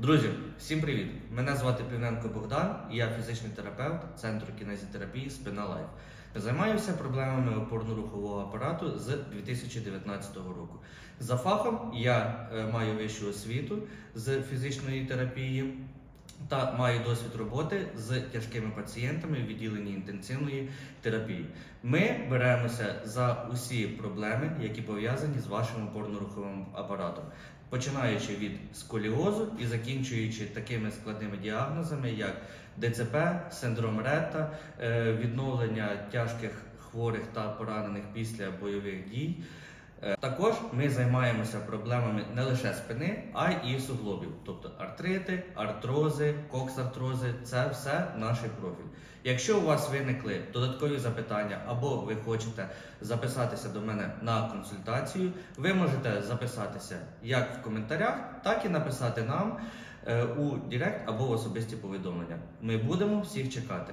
Друзі, всім привіт! Мене звати Півненко Богдан, і я фізичний терапевт Центру кінезітерапії Спина Лайф. Займаюся проблемами опорно-рухового апарату з 2019 року. За фахом я е, маю вищу освіту з фізичної терапії та маю досвід роботи з тяжкими пацієнтами в відділенні інтенсивної терапії. Ми беремося за усі проблеми, які пов'язані з вашим опорно-руховим апаратом починаючи від сколіозу і закінчуючи такими складними діагнозами, як ДЦП, синдром Ретта, е, відновлення тяжких хворих та поранених після бойових дій. Е, Також ми займаємося проблемами не лише спини, а й суглобів, тобто артрити, артрози, коксартрози це все наш профіль. Якщо у вас виникли додаткові запитання або ви хочете записатися до мене на консультацію, ви можете записатися як в коментарях, так і написати нам е, у Директ або в особисті повідомлення. Ми будемо всіх чекати.